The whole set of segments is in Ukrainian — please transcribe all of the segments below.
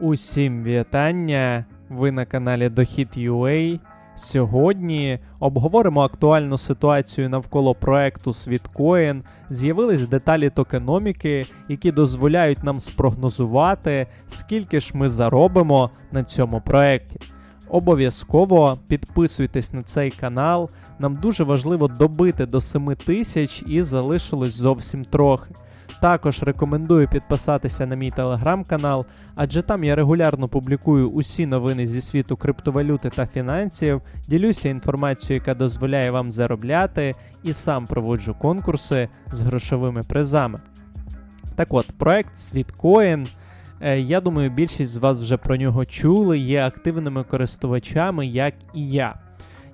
Усім вітання! Ви на каналі Дохід.ua. Сьогодні обговоримо актуальну ситуацію навколо проекту Світкоін. З'явились деталі токеноміки, які дозволяють нам спрогнозувати, скільки ж ми заробимо на цьому проекті. Обов'язково підписуйтесь на цей канал. Нам дуже важливо добити до 7 тисяч і залишилось зовсім трохи. Також рекомендую підписатися на мій телеграм-канал, адже там я регулярно публікую усі новини зі світу криптовалюти та фінансів, ділюся інформацією, яка дозволяє вам заробляти, і сам проводжу конкурси з грошовими призами. Так от, проект Світкоін. е, Я думаю, більшість з вас вже про нього чули, є активними користувачами, як і я.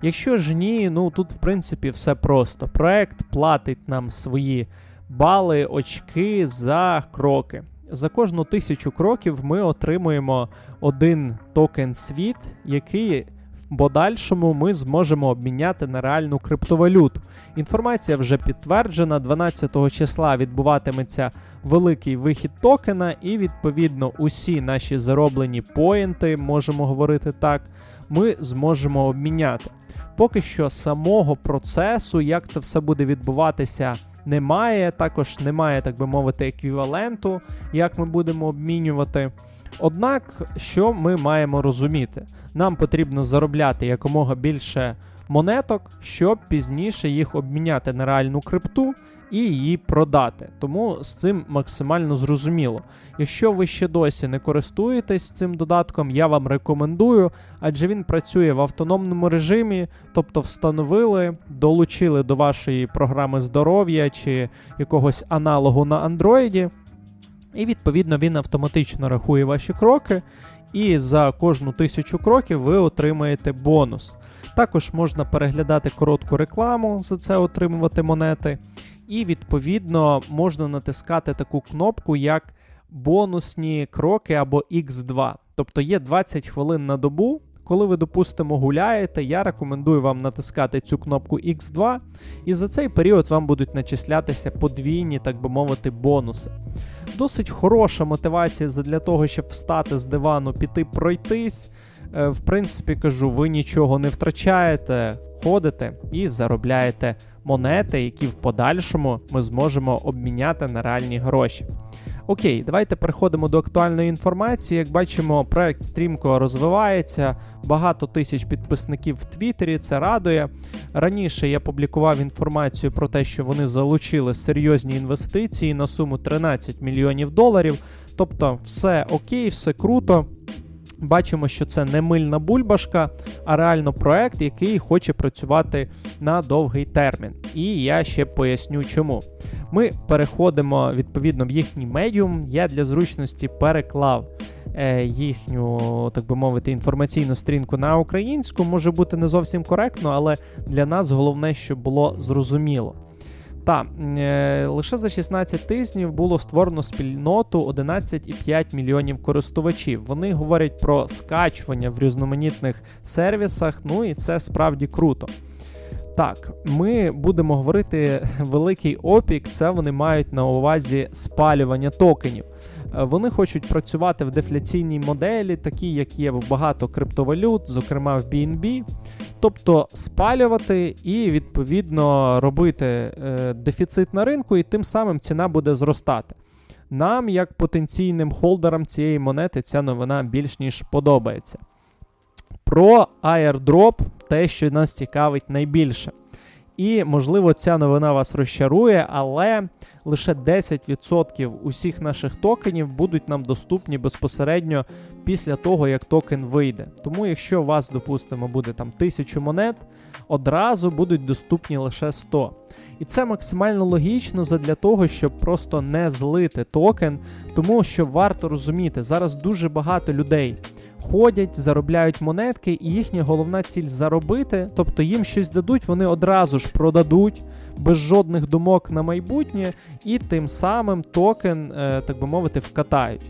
Якщо ж ні, ну тут в принципі все просто. Проект платить нам свої бали, очки за кроки. За кожну тисячу кроків ми отримуємо один токен світ, який в подальшому ми зможемо обміняти на реальну криптовалюту. Інформація вже підтверджена. 12 числа відбуватиметься великий вихід токена, і відповідно усі наші зароблені поінти, можемо говорити так, ми зможемо обміняти. Поки що самого процесу, як це все буде відбуватися, немає. Також немає, так би мовити, еквіваленту, як ми будемо обмінювати. Однак, що ми маємо розуміти? Нам потрібно заробляти якомога більше монеток, щоб пізніше їх обміняти на реальну крипту і її продати. Тому з цим максимально зрозуміло. Якщо ви ще досі не користуєтесь цим додатком, я вам рекомендую, адже він працює в автономному режимі, тобто встановили, долучили до вашої програми здоров'я чи якогось аналогу на Android, і відповідно він автоматично рахує ваші кроки, і за кожну тисячу кроків ви отримаєте бонус. Також можна переглядати коротку рекламу, за це отримувати монети. І відповідно можна натискати таку кнопку, як бонусні кроки або X2. Тобто є 20 хвилин на добу. Коли ви, допустимо, гуляєте, я рекомендую вам натискати цю кнопку X2, і за цей період вам будуть начислятися подвійні, так би мовити, бонуси. Досить хороша мотивація для того, щоб встати з дивану, піти пройтись. Е, В принципі, кажу, ви нічого не втрачаєте, ходите і заробляєте монети, які в подальшому ми зможемо обміняти на реальні гроші. Окей, давайте переходимо до актуальної інформації. Як бачимо, проект стрімко розвивається, багато тисяч підписників в Твіттері, це радує. Раніше я публікував інформацію про те, що вони залучили серйозні інвестиції на суму 13 мільйонів доларів. Тобто, все окей, все круто. Бачимо, що це не мильна бульбашка, а реально проект, який хоче працювати на довгий термін. І я ще поясню чому. Ми переходимо відповідно в їхній медіум. Я для зручності переклав е, їхню, так би мовити, інформаційну стрінку на українську. Може бути не зовсім коректно, але для нас головне, щоб було зрозуміло. Та е, лише за 16 тижнів було створено спільноту 11,5 мільйонів користувачів. Вони говорять про скачування в різноманітних сервісах. Ну і це справді круто. Так, ми будемо говорити великий опік. Це вони мають на увазі спалювання токенів. Е, Вони хочуть працювати в дефляційній моделі, такі як є в багато криптовалют, зокрема в BNB. Тобто спалювати і відповідно робити е, дефіцит на ринку, і тим самим ціна буде зростати. Нам, як потенційним холдерам цієї монети, ця новина більш ніж подобається. Про airdrop те, що нас цікавить найбільше. І, можливо, ця новина вас розчарує, але лише 10% усіх наших токенів будуть нам доступні безпосередньо після того, як токен вийде. Тому, якщо у вас, допустимо, буде там 1000 монет, одразу будуть доступні лише 100. І це максимально логічно задля того, щоб просто не злити токен, тому що варто розуміти, зараз дуже багато людей ходять, заробляють монетки, і їхня головна ціль заробити, тобто їм щось дадуть, вони одразу ж продадуть без жодних думок на майбутнє, і тим самим токен, е, так би мовити, вкатають.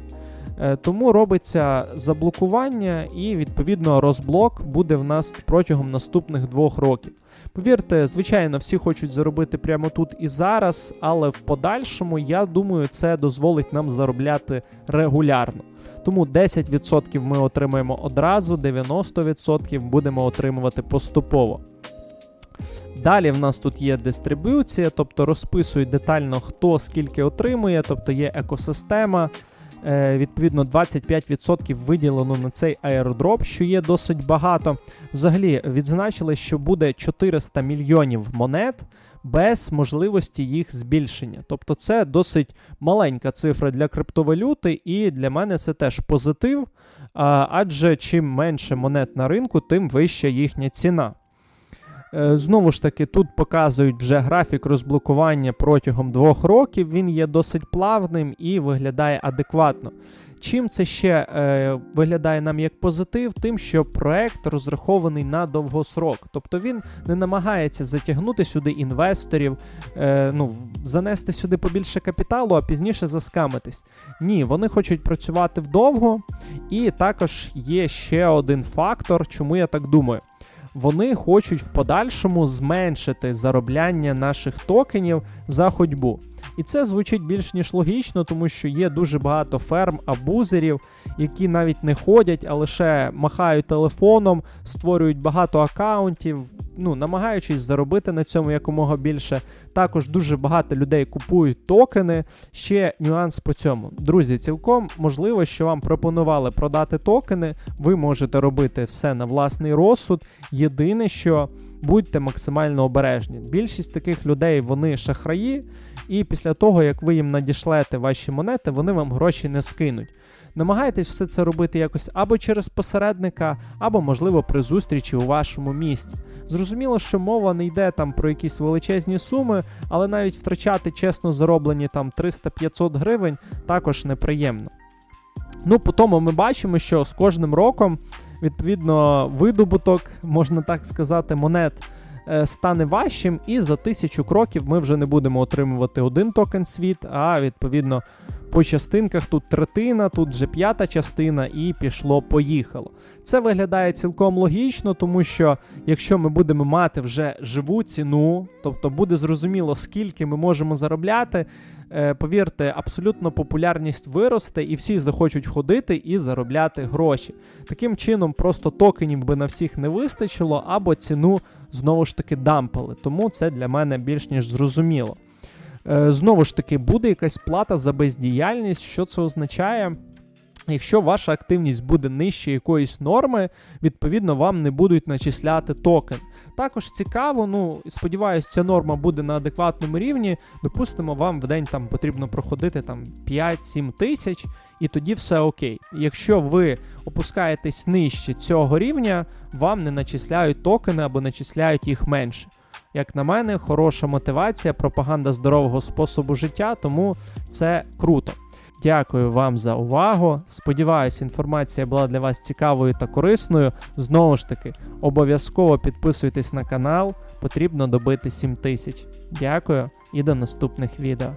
Е, Тому робиться заблокування, і відповідно розблок буде в нас протягом наступних двох років. Повірте, звичайно, всі хочуть заробити прямо тут і зараз, але в подальшому, я думаю, це дозволить нам заробляти регулярно. Тому 10% ми отримаємо одразу, 90% будемо отримувати поступово. Далі в нас тут є дистриб'юція, тобто розписують детально, хто скільки отримує, тобто є екосистема. Е, відповідно, 25% виділено на цей аеродроп, що є досить багато. Взагалі відзначили, що буде 400 мільйонів монет без можливості їх збільшення. Тобто, це досить маленька цифра для криптовалюти, і для мене це теж позитив. Адже чим менше монет на ринку, тим вища їхня ціна. Е, Знову ж таки, тут показують вже графік розблокування протягом двох років. Він є досить плавним і виглядає адекватно. Чим це ще е, виглядає нам як позитив, тим, що проект розрахований на довгосрок. Тобто він не намагається затягнути сюди інвесторів, е, ну, занести сюди побільше капіталу, а пізніше заскамитись. Ні, вони хочуть працювати вдовго. І також є ще один фактор, чому я так думаю вони хочуть в подальшому зменшити заробляння наших токенів за ходьбу. І це звучить більш ніж логічно, тому що є дуже багато ферм абузерів, які навіть не ходять, а лише махають телефоном, створюють багато акаунтів, ну намагаючись заробити на цьому якомога більше. Також дуже багато людей купують токени. Ще нюанс по цьому. Друзі, цілком можливо, що вам пропонували продати токени. Ви можете робити все на власний розсуд. Єдине, що будьте максимально обережні. Більшість таких людей вони шахраї, і після того, як ви їм надішлете ваші монети, вони вам гроші не скинуть. Намагайтесь все це робити якось або через посередника, або, можливо, при зустрічі у вашому місті. Зрозуміло, що мова не йде там про якісь величезні суми, але навіть втрачати чесно зароблені там 300-500 гривень також неприємно. Ну, по тому ми бачимо, що з кожним роком, відповідно, видобуток, можна так сказати, монет е, стане важчим, і за тисячу кроків ми вже не будемо отримувати один токен світ, а відповідно по частинках тут третина, тут вже п'ята частина, і пішло-поїхало. Це виглядає цілком логічно, тому що якщо ми будемо мати вже живу ціну, тобто буде зрозуміло, скільки ми можемо заробляти. Е, Повірте, абсолютно популярність виросте, і всі захочуть ходити і заробляти гроші. Таким чином, просто токенів би на всіх не вистачило, або ціну знову ж таки дампали. Тому це для мене більш ніж зрозуміло. Е, Знову ж таки, буде якась плата за бездіяльність. Що це означає? Якщо ваша активність буде нижче якоїсь норми, відповідно вам не будуть начисляти токен. Також цікаво, ну сподіваюсь, ця норма буде на адекватному рівні. Допустимо, вам в день там потрібно проходити там 5-7 тисяч, і тоді все окей. Якщо ви опускаєтесь нижче цього рівня, вам не начисляють токени або начисляють їх менше. Як на мене, хороша мотивація, пропаганда здорового способу життя, тому це круто. Дякую вам за увагу. Сподіваюсь, інформація була для вас цікавою та корисною. Знову ж таки, обов'язково підписуйтесь на канал, потрібно добити 7 тисяч. Дякую і до наступних відео.